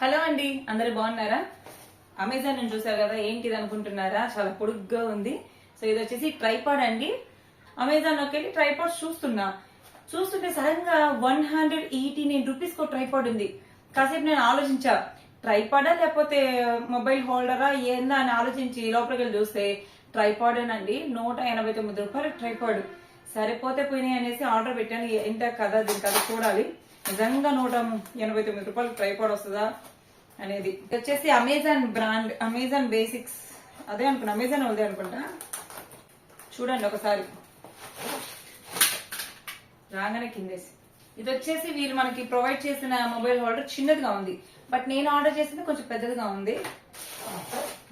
Hello అండి అందరు బాగున్నారా? అమెజాన్ నుంచి చూసారు కదా ఏంటిది అనుకుంటున్నారా? చాలా పొడుగ్గా ఉంది. సో ఇది వచ్చేసి ట్రైపాడ్ అండి. అమెజాన్లోకి వెళ్ళి ట్రైపాడ్ చూస్తున్నా. చూస్తుంటే సడన్గా one hundred eighty nine rupees ఒక ట్రైపాడ్ ఉంది. కాసేపు నేను ఆలోచించా ట్రైపాడా లేకపోతే మొబైల్ హోల్డరా ఏందా అని ఆలోచించి లోపలికి వెళ్ళి చూస్తే ట్రైపాడ్ అండి నూట ఎనభై తొమ్మిది రూపాయలు ట్రైపాడ్ సరిపోతే పోయినాయి అనేసి ఆర్డర్ పెట్టాను. ఏంటో కదా దీని కథ చూడాలి. నిజంగా నూట ఎనభై తొమ్మిది రూపాయలు ట్రైపాడ్ వస్తుందా అనేది. వచ్చేసి అమెజాన్ బ్రాండ్ అమెజాన్ బేసిక్స్ అదే అనుకున్నా. అమెజాన్ ఉంది అనుకుంటా. చూడండి ఒకసారి. రాగానే కిందేసి. ఇది వచ్చేసి వీరు మనకి ప్రొవైడ్ చేసిన మొబైల్ హోల్డర్ చిన్నదిగా ఉంది. బట్ నేను ఆర్డర్ చేసింది కొంచెం పెద్దదిగా ఉంది.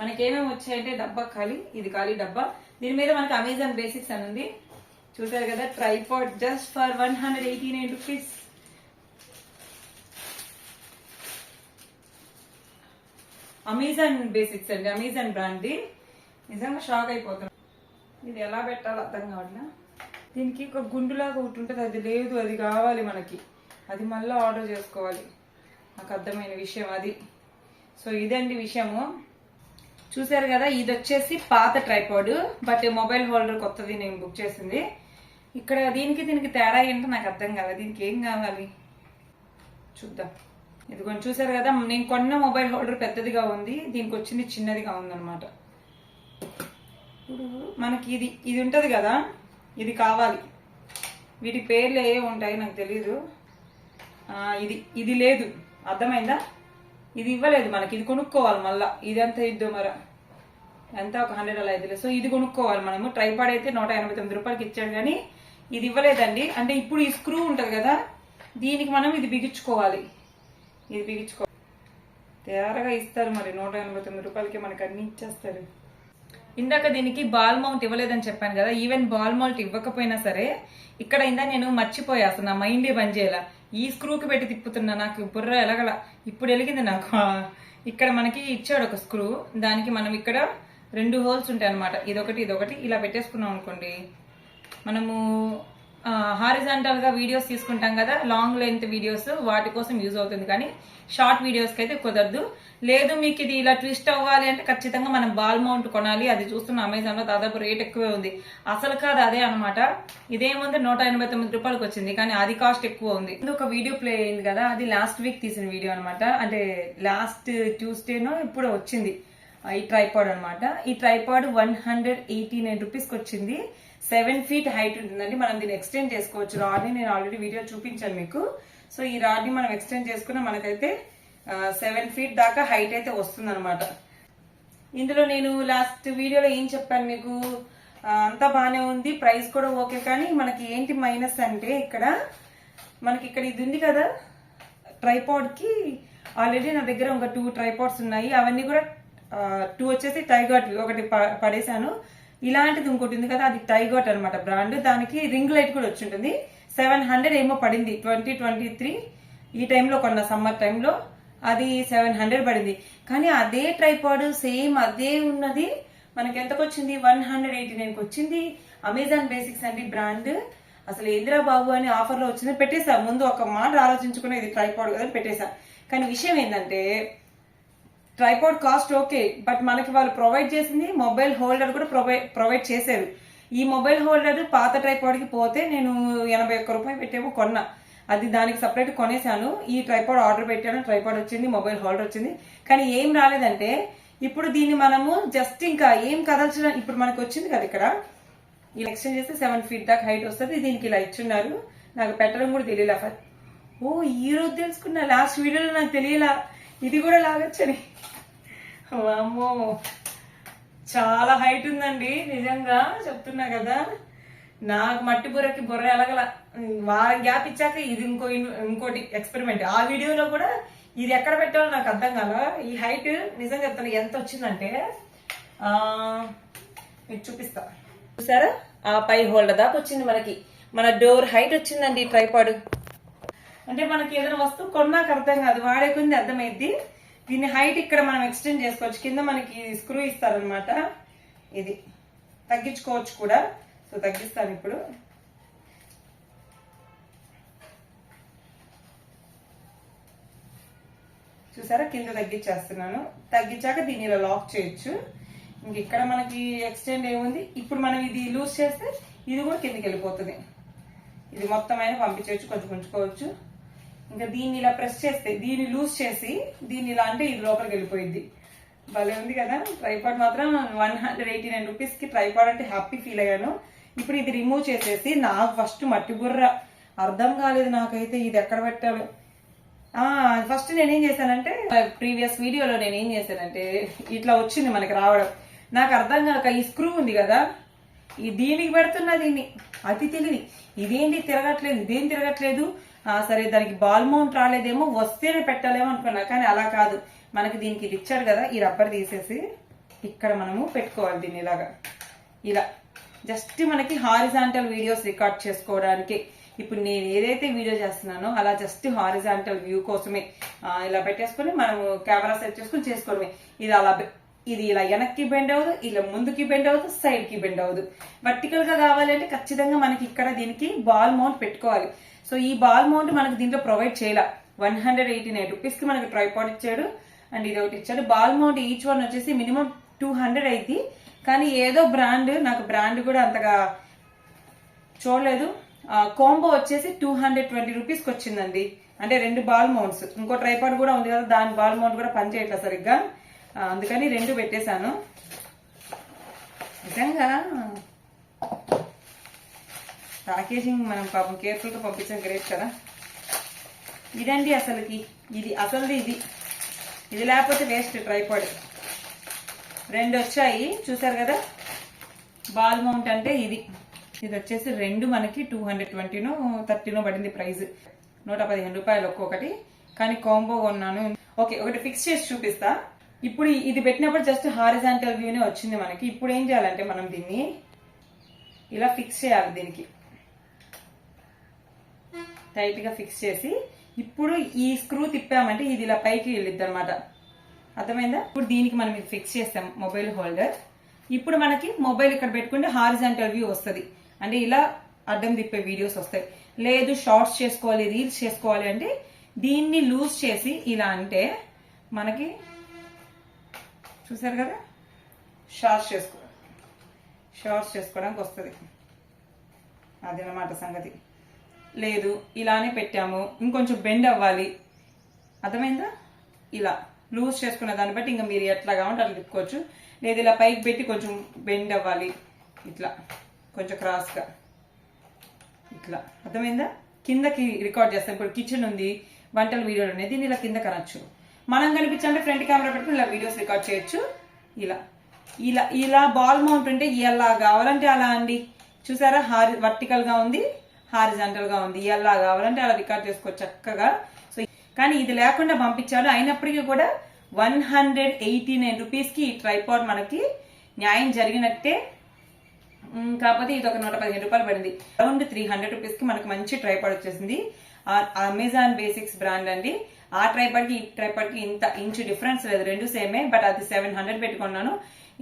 మనకి ఏమేమి వచ్చాయంటే డబ్బా ఖాళీ ఇది ఖాళీ డబ్బా. దీని మీద మనకి అమెజాన్ బేసిక్స్ అని ఉంది. చూసారు కదా? Tripod just for one hundred eighty nine rupees Amazon basics అండి. అమెజాన్ బ్రాండ్ నిజంగా షాక్ అయిపోతున్నాం. ఇది ఎలా పెట్టాలో అర్థం కావట్లా? దీనికి ఒక గుండులాగా ఒకటి ఉంటుంది. అది లేదు. అది కావాలి మనకి. అది మళ్ళీ ఆర్డర్ చేసుకోవాలి. నాకు అర్థమైన విషయం అది. సో ఇదండి విషయము. చూసారు కదా? ఇది వచ్చేసి పాత ట్రైపాడ్ బట్ మొబైల్ హోల్డర్ కొత్తది నేను బుక్ చేసింది. ఇక్కడ దీనికి దీనికి తేడా ఏంటో నాకు అర్థం కాలేదు దీనికి ఏం కావాలి? చూద్దాం. ఇది కొంచెం చూసారు కదా నేను కొన్న మొబైల్ హోల్డర్ పెద్దదిగా ఉంది దీనికి వచ్చింది చిన్నదిగా ఉందన్నమాట. ఇప్పుడు మనకి ఇది ఇది ఉంటుంది కదా ఇది కావాలి. వీటి పేర్లు ఏ ఉంటాయి నాకు తెలీదు. ఇది ఇది లేదు. అర్థమైందా? ఇది ఇవ్వలేదు మనకి ఇది కొనుక్కోవాలి మళ్ళీ. ఇది ఎంత ఇద్దో మర. ఎంత? ఒక హండ్రెడ్ అలా అయితే సో ఇది కొనుక్కోవాలి మనము. ట్రైపాడ్ అయితే నూట ఎనభై తొమ్మిది రూపాయలకి ఇచ్చాడు కానీ ఇది ఇవ్వలేదండి. అంటే ఇప్పుడు ఈ స్క్రూ ఉంటుంది కదా దీనికి మనం ఇది బిగించుకోవాలి. ఇది బిగించుకో తేరగా ఇస్తారు మరి నూట ఎనభై తొమ్మిది రూపాయలకి మనకి అన్ని ఇచ్చేస్తారు. ఇందాక దీనికి బాల్ మౌంట్ ఇవ్వలేదని చెప్పాను కదా ఈవెన్ బాల్ మౌంట్ ఇవ్వకపోయినా సరే ఇక్కడ ఇందా నేను మర్చిపోయా అసలు నా మైండే బంద్ చేయాల. ఈ స్క్రూకి పెట్టి తిప్పుతున్నా నాకు బుర్ర ఎలగల. ఇప్పుడు ఎలిగింది నాకు. ఇక్కడ మనకి ఇచ్చాడు ఒక స్క్రూ దానికి మనం ఇక్కడ రెండు హోల్స్ ఉంటాయి అనమాట ఇదొకటి ఇదొకటి ఇలా పెట్టేసుకున్నాం అనుకోండి. మనము హారిజాంటల్గా వీడియోస్ తీసుకుంటాం కదా లాంగ్ లెంత్ వీడియోస్ వాటి కోసం యూజ్ అవుతుంది. కానీ షార్ట్ వీడియోస్కి అయితే కుదరదు. లేదు మీకు ఇది ఇలా ట్విస్ట్ అవ్వాలి అంటే ఖచ్చితంగా మనం బాల్ మౌంట్ కొనాలి. అది చూస్తున్న అమెజాన్లో దాదాపు రేట్ ఎక్కువే ఉంది. అసలు కాదు అదే అనమాట ఇదేముంది నూట ఎనభై తొమ్మిది రూపాయలకి వచ్చింది కానీ అది కాస్ట్ ఎక్కువ ఉంది. ఇది ఒక వీడియో ప్లే అయింది కదా అది లాస్ట్ వీక్ తీసిన వీడియో అనమాట అంటే లాస్ట్ ట్యూస్డేనో ఇప్పుడు వచ్చింది. ఈ ట్రైపాడ్ అనమాట ఈ tripod one hundred eighty nine రూపీస్కి వచ్చింది. సెవెన్ ఫీట్ హైట్ ఉంటుందండి. మనం దీన్ని ఎక్స్టెండ్ చేసుకోవచ్చు. రాడ్ని నేను ఆల్రెడీ వీడియో చూపించాను మీకు. సో ఈ రాడ్ని మనం ఎక్స్టెండ్ చేసుకున్న మనకైతే సెవెన్ ఫీట్ దాకా హైట్ అయితే వస్తుందన్నమాట. ఇందులో నేను లాస్ట్ వీడియోలో ఏం చెప్పాను మీకు? అంతా బాగానే ఉంది. ప్రైస్ కూడా ఓకే కానీ మనకి ఏంటి మైనస్ అంటే ఇక్కడ మనకి ఇక్కడ ఇది ఉంది కదా ట్రైపాడ్కి ఆల్రెడీ నా దగ్గర ఒక టూ ట్రైపాడ్స్ ఉన్నాయి. అవన్నీ కూడా టూ వచ్చేసి టైగర్ట్ ఒకటి ప- పడేశాను. ఇలాంటిది ఇంకోటి ఉంది కదా అది టైగర్ట్ అనమాట బ్రాండ్ దానికి రింగ్ లైట్ కూడా వచ్చి ఉంటుంది. సెవెన్ హండ్రెడ్ ఏమో పడింది ట్వంటీ ట్వంటీ త్రీ ఈ టైంలో కొన్న సమ్మర్ టైంలో అది సెవెన్ హండ్రెడ్ పడింది. కానీ అదే ట్రైపాడ్ సేమ్ అదే ఉన్నది. మనకి ఎంతకు వచ్చింది? వన్ హండ్రెడ్ ఎయిటీ నైన్కి వచ్చింది. అమెజాన్ బేసిక్స్ అండి బ్రాండ్ అసలు ఏందిరా బాబు అని ఆఫర్లో వచ్చింది పెట్టేశా. ముందు ఒక మాట ఆలోచించుకుని ఇది ట్రైపాడ్ కదా పెట్టేశా. కానీ విషయం ఏంటంటే ట్రైపాడ్ కాస్ట్ ఓకే బట్ మనకి వాళ్ళు ప్రొవైడ్ చేసింది మొబైల్ హోల్డర్ కూడా ప్రొవైడ్ ప్రొవైడ్ చేశారు. ఈ మొబైల్ హోల్డర్ పాత ట్రైపాడ్కి పోతే నేను ఎనభై ఒక్క రూపాయలు పెట్టేమో కొన్నా. అది దానికి సపరేట్ కొనేసాను ఈ ట్రైపాడ్ ఆర్డర్ పెట్టాను ట్రైపాడ్ వచ్చింది మొబైల్ హోల్డర్ వచ్చింది. కానీ ఏం రాలేదంటే ఇప్పుడు దీన్ని మనము జస్ట్ ఇంకా ఏం కదల్చడం ఇప్పుడు మనకు వచ్చింది కదా ఇక్కడ. ఇలా ఎక్స్టెండ్ చేస్తే సెవెన్ ఫీట్ దాకా హైట్ వస్తుంది దీనికి ఇలా ఇచ్చున్నారు. నాకు పెట్టడం కూడా తెలియలే ఓ ఈ రోజు తెలుసుకున్నా లాస్ట్ వీడియోలో నాకు తెలియలా. ఇది కూడా లాగొచ్చని. వామ్మో. చాలా హైట్ ఉందండి నిజంగా చెప్తున్నా కదా. నాకు మట్టి బుర్రకి బుర్ర ఎలగల. వారం గ్యాప్ ఇచ్చాక ఇది ఇంకో ఇంకోటి ఎక్స్పెరిమెంట్ ఆ వీడియోలో కూడా ఇది ఎక్కడ పెట్టాలో నాకు అర్థం కాల. ఈ హైట్ నిజంగా చెప్తాను ఎంత వచ్చిందంటే మీకు చూపిస్తా. చూసారా? ఆ పై హోల్డర్ దాకా వచ్చింది మనకి. మన డోర్ హైట్ వచ్చిందండి ట్రైపాడు ట్రైపాడ్ అంటే మనకి ఏదైనా వస్తువు కొన్నాక అర్థం కాదు వాడే కొంది అర్థమైద్ది. దీని హైట్ ఇక్కడ మనం ఎక్స్టెండ్ చేసుకోవచ్చు. కింద మనకి స్క్రూ ఇస్తారనమాట ఇది. తగ్గించుకోవచ్చు కూడా. సో తగ్గిస్తాను ఇప్పుడు. చూసారా? కింద తగ్గించేస్తున్నాను. తగ్గించాక దీన్ని ఇలా లాక్ చేయొచ్చు. ఇంక ఇక్కడ మనకి ఎక్స్టెండ్ ఏముంది? ఇప్పుడు మనం ఇది లూజ్ చేస్తే ఇది కూడా కిందకి వెళ్ళిపోతుంది. ఇది మొత్తం అయినా పంపించవచ్చు కొంచెం ఉంచుకోవచ్చు. ఇంకా దీన్ని ఇలా ప్రెస్ చేస్తే దీన్ని లూజ్ చేసి దీన్ని ఇలా అంటే ఇది లోపలికి వెళ్ళిపోయింది భలే ఉంది కదా? ట్రైపాడ్ మాత్రం వన్ హండ్రెడ్ ఎయిటీ నైన్ రూపీస్కి ట్రైపాడ్ అంటే హ్యాపీ ఫీల్ అయ్యాను ఇప్పుడు ఇది రిమూవ్ చేసేసి నాకు ఫస్ట్ మట్టి బుర్ర. అర్థం కాలేదు నాకైతే ఇది ఎక్కడ పెట్టాలో. ఫస్ట్ నేనేం చేశానంటే ప్రీవియస్ వీడియోలో నేనేం చేశానంటే ఇట్లా వచ్చింది మనకి రావడం. నాకు అర్థం కాక ఈ స్క్రూ ఉంది కదా? ఈ దీనికి పెడుతున్నా దీన్ని. అతి తెలివి. ఇదేంటి తిరగట్లేదు ఇదేం తిరగట్లేదు? సరే దానికి బాల్ మౌంట్ రాలేదేమో వస్తేనే పెట్టలేమో అనుకున్నా కానీ అలా కాదు. మనకి దీనికి ఇది ఇచ్చాడు కదా ఈ రబ్బర్ తీసేసి ఇక్కడ మనము పెట్టుకోవాలి దీన్ని ఇలాగా. ఇలా. జస్ట్ మనకి హారిజాంటల్ వీడియోస్ రికార్డ్ చేసుకోవడానికి. ఇప్పుడు నేను ఏదైతే వీడియో చేస్తున్నానో అలా జస్ట్ హారిజాంటల్ వ్యూ కోసమే. ఇలా పెట్టేసుకొని మనము కెమెరా సెట్ చేసుకొని చేసుకోవడమే. ఇది అలా ఇది ఇలా వెనక్కి బెండ్ అవ్వదు ఇలా ముందుకి బెండ్ అవ్వదు సైడ్కి బెండ్ అవ్వదు. వర్టికల్గా కావాలంటే ఖచ్చితంగా మనకి ఇక్కడ దీనికి బాల్ మౌంట్ పెట్టుకోవాలి. సో ఈ బాల్ మౌంట్ మనకి దీంట్లో ప్రొవైడ్ చేయాల. వన్ హండ్రెడ్ ఎయిటీ నైన్ రూపీస్కి మనకి ట్రైపాడ్ ఇచ్చాడు అండ్ ఇది ఒకటి ఇచ్చాడు. బాల్ మౌంట్ ఈచ్ వన్ వచ్చేసి మినిమం టూ హండ్రెడ్ అయింది కానీ ఏదో బ్రాండ్ నాకు బ్రాండ్ కూడా అంతగా చూడలేదు. కాంబో వచ్చేసి టూ హండ్రెడ్ ట్వంటీ రూపీస్కి వచ్చిందండి. అంటే రెండు బాల్ మౌంట్స్ ఇంకో ట్రైపాడ్ కూడా ఉంది కదా దాని బాల్ మౌంట్ కూడా పనిచేయట్లేదు సరిగ్గా. అందుకని రెండు పెట్టేశాను. నిజంగా ప్యాకేజింగ్ మనం పాపం కేర్ఫుల్గా పంపించాం గ్రేట్ కదా. ఇదండి అసలుకి. ఇది అసలుది ఇది. ఇది లేకపోతే వేస్ట్ ట్రైపాడ్. రెండు వచ్చాయి. చూసారు కదా? బాల్ మౌంట్ అంటే ఇది. ఇది వచ్చేసి రెండు మనకి టూ హండ్రెడ్ ట్వంటీనో థర్టీనో పడింది ప్రైస్ నూట పదిహేను రూపాయలు ఒక్కొక్కటి. కానీ కాంబో కొన్నాను. ఓకే ఒకటి ఫిక్స్ చేసి చూపిస్తా. ఇప్పుడు ఇది పెట్టినప్పుడు జస్ట్ హారిజాంటల్ వ్యూనే వచ్చింది మనకి. ఇప్పుడు ఏం చేయాలంటే మనం దీన్ని ఇలా ఫిక్స్ చేయాలి దీనికి. టైట్గా ఫిక్స్ చేసి ఇప్పుడు ఈ స్క్రూ తిప్పామంటే ఇది ఇలా పైకి వెళ్ళిద్ది అనమాట అర్థమైందా? ఇప్పుడు దీనికి మనం ఇది ఫిక్స్ చేస్తాం మొబైల్ హోల్డర్ ఇప్పుడు మనకి మొబైల్ ఇక్కడ పెట్టుకుంటే హారిజాంటల్ వ్యూ వస్తుంది. అంటే ఇలా అడ్డం తిప్పే వీడియోస్ వస్తాయి. లేదు షార్ట్స్ చేసుకోవాలి రీల్స్ చేసుకోవాలి అంటే దీన్ని లూజ్ చేసి ఇలా అంటే మనకి చూసారు కదా? షార్ట్స్ చేసుకో షార్ట్స్ చేసుకోవడానికి వస్తుంది. అదనమాట సంగతి. లేదు ఇలానే పెట్టాము. ఇంకొంచెం బెండ్ అవ్వాలి. అర్థమైందా? ఇలా. లూజ్ చేసుకున్న దాన్ని బట్టి ఇంకా మీరు ఎట్లా కావాలంటే అట్లా తిప్పుకోవచ్చు. లేదు ఇలా పైకి పెట్టి కొంచెం బెండ్ అవ్వాలి. ఇట్లా. కొంచెం క్రాస్గా. ఇట్లా. అర్థమైందా? కిందకి రికార్డ్ చేస్తాం. ఇప్పుడు కిచెన్ ఉంది. వంటల వీడియోలు ఉన్నాయి. దీన్ని ఇలా కింద కనొచ్చు మనం కనిపించాలంటే ఫ్రంట్ కెమెరా పెట్టుకుని ఇలా వీడియోస్ రికార్డ్ చేయొచ్చు. ఇలా. ఇలా ఇలా బాల్ మౌంట్ ఉంటే ఎలా కావాలంటే అలా అండి. చూసారా? హారి వర్టికల్గా ఉంది హారిజాంటల్గా ఉంది. ఎలా కావాలంటే అలా రికార్డ్ చేసుకోవచ్చు చక్కగా. సో కానీ ఇది లేకుండా పంపించాడు అయినప్పటికీ కూడా వన్ హండ్రెడ్ ఎయిటీ నైన్ రూపీస్కి ఈ ట్రైపాడ్ మనకి న్యాయం జరిగినట్టే. కాకపోతే ఇది ఒక నూట పదిహేను రూపాయలు పడింది. అరౌండ్ త్రీ హండ్రెడ్ రూపీస్కి మనకి మంచి ట్రైపాడ్ వచ్చేసింది. అమెజాన్ బేసిక్స్ బ్రాండ్ అండి. ఆ ట్రైపాడ్కి ఈ ట్రైపాడ్కి ఇంత ఇంచు డిఫరెన్స్ లేదు. రెండు సేమే బట్ అది సెవెన్ హండ్రెడ్ పెట్టుకున్నాను.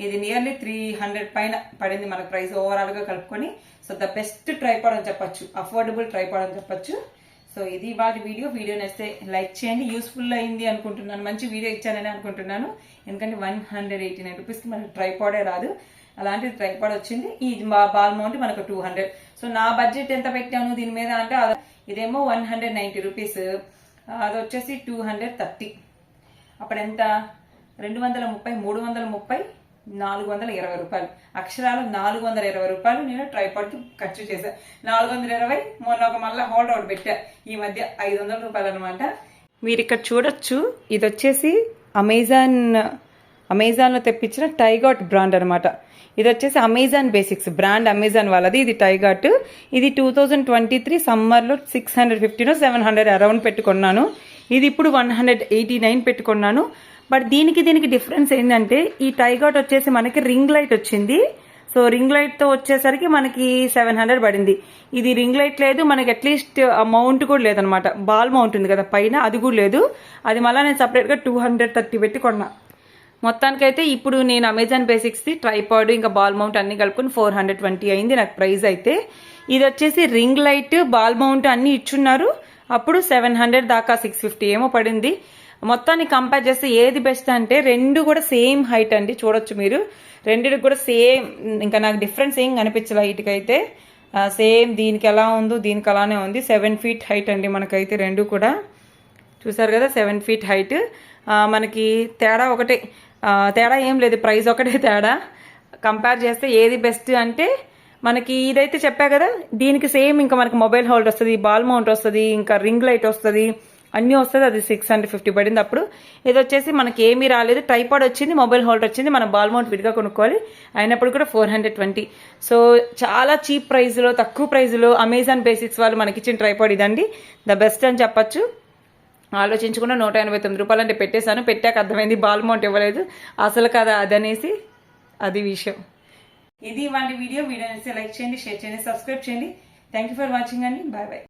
ఇది నియర్లీ త్రీ హండ్రెడ్ పైన పడింది మనకు ప్రైస్ ఓవరాల్గా కలుపుకొని. సో ద బెస్ట్ ట్రైపాడ్ అని చెప్పొచ్చు. అఫోర్డబుల్ ట్రైపాడ్ అని చెప్పొచ్చు. సో ఇది వాటి వీడియో. వీడియో నేస్తే లైక్ చేయండి. యూస్ఫుల్ అయింది అనుకుంటున్నాను. మంచి వీడియో ఇచ్చానని అనుకుంటున్నాను. ఎందుకంటే వన్ హండ్రెడ్ ఎయిటీ నైన్ రూపీస్కి మనకి ట్రైపాడే రాదు. అలాంటి ట్రైపాడ్ వచ్చింది. ఈ బాల్ మౌంట్ మనకు టూ హండ్రెడ్ సో నా బడ్జెట్ ఎంత పెట్టాను దీని మీద అంటే ఇదేమో వన్ హండ్రెడ్ నైంటీ రూపీస్ అది వచ్చేసి టూ హండ్రెడ్ థర్టీ అప్పుడు ఎంత రెండు వందల ముప్పై మూడు వందల ముప్పై నాలుగు వందల ఇరవై రూపాయలు. అక్షరాలు నాలుగు వందల ఇరవై రూపాయలు నేను ట్రైపాడ్కి ఖర్చు చేశాను నాలుగు వందల ఇరవై మొన్న ఒక మళ్ళీ హోల్డ్ అవుట్ పెట్టా. ఈ మధ్య ఐదు వందల రూపాయలు అనమాట మీరు ఇక్కడ చూడొచ్చు. ఇది వచ్చేసి అమెజాన్ అమెజాన్లో తెప్పించిన టైగాట్ బ్రాండ్ అనమాట ఇది వచ్చేసి అమెజాన్ బేసిక్స్ బ్రాండ్ అమెజాన్ వాళ్ళది. ఇది టైగాట్ ఇది టూ థౌజండ్ ట్వంటీ త్రీ సమ్మర్లో సిక్స్ హండ్రెడ్ ఫిఫ్టీనో సెవెన్ హండ్రెడ్ అరౌండ్ పెట్టుకున్నాను. ఇది ఇప్పుడు వన్ హండ్రెడ్ ఎయిటీ నైన్ పెట్టుకున్నాను. బట్ దీనికి దీనికి డిఫరెన్స్ ఏంటంటే ఈ టైగాట్ వచ్చేసి మనకి రింగ్ లైట్ వచ్చింది. సో రింగ్ లైట్తో వచ్చేసరికి మనకి సెవెన్ హండ్రెడ్ పడింది. ఇది రింగ్ లైట్ లేదు మనకి అట్లీస్ట్ మౌంట్ కూడా లేదనమాట బాల్ మౌంట్ ఉంది కదా పైన అది కూడా లేదు. అది మళ్ళీ నేను సపరేట్గా టూ హండ్రెడ్ థర్టీ పెట్టి కొన్నా. మొత్తానికైతే ఇప్పుడు నేను అమెజాన్ బేసిక్స్ది ట్రైపాడ్ ఇంకా బాల్ మౌంట్ అన్ని కలుపుకొని ఫోర్ హండ్రెడ్ ట్వంటీ అయింది నాకు ప్రైస్ అయితే. ఇది వచ్చేసి రింగ్ లైట్ బాల్ మౌంట్ అన్ని ఇచ్చున్నారు. అప్పుడు సెవెన్ హండ్రెడ్ దాకా సిక్స్ ఫిఫ్టీ ఏమో పడింది. మొత్తాన్ని కంపేర్ చేస్తే ఏది బెస్ట్ అంటే రెండు కూడా సేమ్ హైట్ అండి చూడొచ్చు మీరు. రెండిటికి కూడా సేమ్ ఇంకా నాకు డిఫరెన్స్ ఏం కనిపించలే వీటికైతే. సేమ్ దీనికి ఎలా ఉందో దీనికి అలానే ఉంది. సెవెన్ ఫీట్ హైట్ అండి మనకైతే రెండు కూడా. చూసారు కదా సెవెన్ ఫీట్ హైట్ మనకి తేడా ఒకటే. తేడా ఏం లేదు ప్రైస్ ఒకటే తేడా. కంపేర్ చేస్తే ఏది బెస్ట్ అంటే మనకి ఇదైతే చెప్పా కదా దీనికి సేమ్ ఇంకా మనకి మొబైల్ హోల్డ్ వస్తుంది బాల్ మౌంట్ వస్తుంది ఇంకా రింగ్ లైట్ వస్తుంది అన్నీ వస్తుంది అది సిక్స్ హండ్రెడ్ ఫిఫ్టీ పడింది అప్పుడు. ఇది వచ్చేసి మనకి ఏమీ రాలేదు ట్రైపాడ్ వచ్చింది మొబైల్ హోల్డర్ వచ్చింది మనం బాల్ మౌంట్ విడిగా కొనుక్కోవాలి. అయినప్పుడు కూడా ఫోర్ హండ్రెడ్ ట్వంటీ సో చాలా చీప్ ప్రైస్లో తక్కువ ప్రైస్లో అమెజాన్ బేసిక్స్ వాళ్ళు మనకి ఇచ్చిన ట్రైపాడ్ ఇదండి. ద బెస్ట్ అని చెప్పొచ్చు. ఆలోచించకుండా నూట ఎనభై తొమ్మిది రూపాయలు అంటే పెట్టేశాను. పెట్టాక అర్థమైంది బాల్ మౌంట్ ఇవ్వలేదు. అసలు కదా అదనేసి అది విషయం. ఇది వాటి వీడియో. వీడియో నచ్చితే లైక్ చేయండి షేర్ చేయండి సబ్స్క్రైబ్ చేయండి. థ్యాంక్ యూ ఫర్ వాచింగ్ అండి. Bye bye